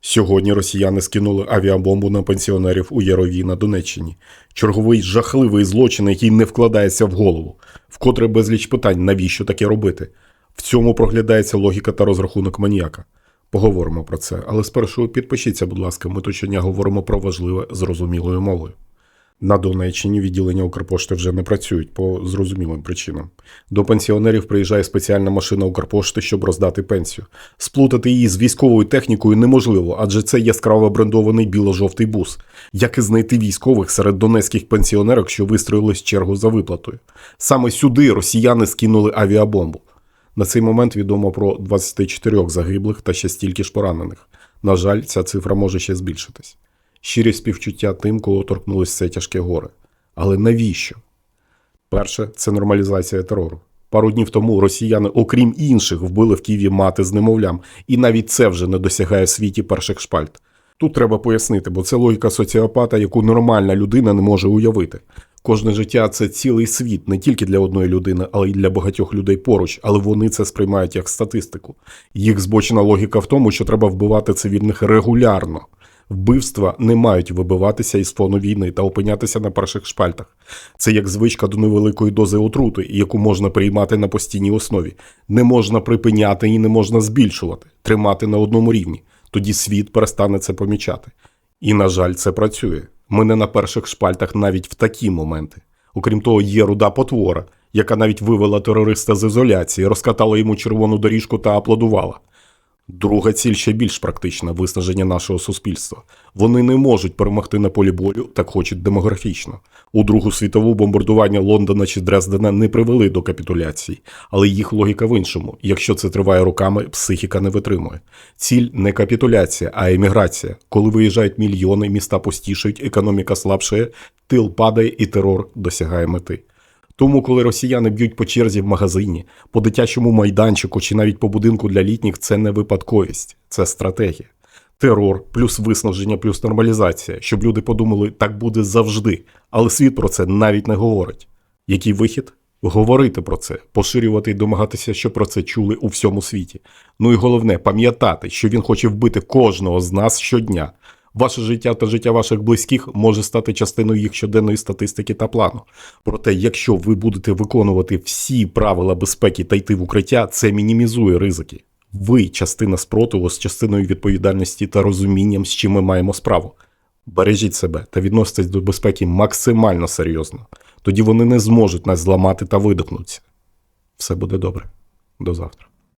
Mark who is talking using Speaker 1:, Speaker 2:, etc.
Speaker 1: Сьогодні росіяни скинули авіабомбу на пенсіонерів у Ярові на Донеччині. Черговий жахливий злочин, який не вкладається в голову. Вкотре безліч питань, навіщо таке робити. В цьому проглядається логіка та розрахунок маніяка. Поговоримо про це, але спершу підпишіться, будь ласка, ми тут щодня говоримо про важливе зрозумілою мовою. На Донеччині відділення Укрпошти вже не працюють по зрозумілим причинам. До пенсіонерів приїжджає спеціальна машина Укрпошти, щоб роздати пенсію. Сплутати її з військовою технікою неможливо, адже це яскраво брендований біло-жовтий бус. Як і знайти військових серед донецьких пенсіонерок, що вистроїлись чергу за виплатою. Саме сюди росіяни скинули авіабомбу. На цей момент відомо про 24 загиблих та ще стільки ж поранених. На жаль, ця цифра може ще збільшитись. Щирі співчуття тим, кого торкнулось це тяжке горе. Але навіщо? Перше, це нормалізація терору. Пару днів тому росіяни, окрім інших, вбили в Києві мати з немовлям, і навіть це вже не досягає світі перших шпальт. Тут треба пояснити, бо це логіка соціопата, яку нормальна людина не може уявити. Кожне життя це цілий світ не тільки для одної людини, але й для багатьох людей поруч, але вони це сприймають як статистику. Їх збочена логіка в тому, що треба вбивати цивільних регулярно. Вбивства не мають вибиватися із фону війни та опинятися на перших шпальтах. Це як звичка до невеликої дози отрути, яку можна приймати на постійній основі. Не можна припиняти і не можна збільшувати, тримати на одному рівні. Тоді світ перестане це помічати. І, на жаль, це працює. Ми не на перших шпальтах навіть в такі моменти. Окрім того, є руда потвора, яка навіть вивела терориста з ізоляції, розкатала йому червону доріжку та аплодувала. Друга ціль ще більш практична виснаження нашого суспільства. Вони не можуть перемогти на полі бою, так хочуть демографічно. У Другу світову бомбардування Лондона чи Дрездена не привели до капітуляції, але їх логіка в іншому. Якщо це триває роками, психіка не витримує. Ціль не капітуляція, а еміграція. Коли виїжджають мільйони, міста пустішають, економіка слабшає, тил падає і терор досягає мети. Тому, коли росіяни б'ють по черзі в магазині, по дитячому майданчику чи навіть по будинку для літніх, це не випадковість, це стратегія. Терор, плюс виснаження, плюс нормалізація, щоб люди подумали, так буде завжди. Але світ про це навіть не говорить. Який вихід? Говорити про це, поширювати і домагатися, щоб про це чули у всьому світі. Ну і головне, пам'ятати, що він хоче вбити кожного з нас щодня. Ваше життя та життя ваших близьких може стати частиною їх щоденної статистики та плану. Проте, якщо ви будете виконувати всі правила безпеки та йти в укриття, це мінімізує ризики. Ви частина спротиву з частиною відповідальності та розумінням, з чим ми маємо справу. Бережіть себе та відноситесь до безпеки максимально серйозно. Тоді вони не зможуть нас зламати та видихнутися. Все буде добре. До завтра.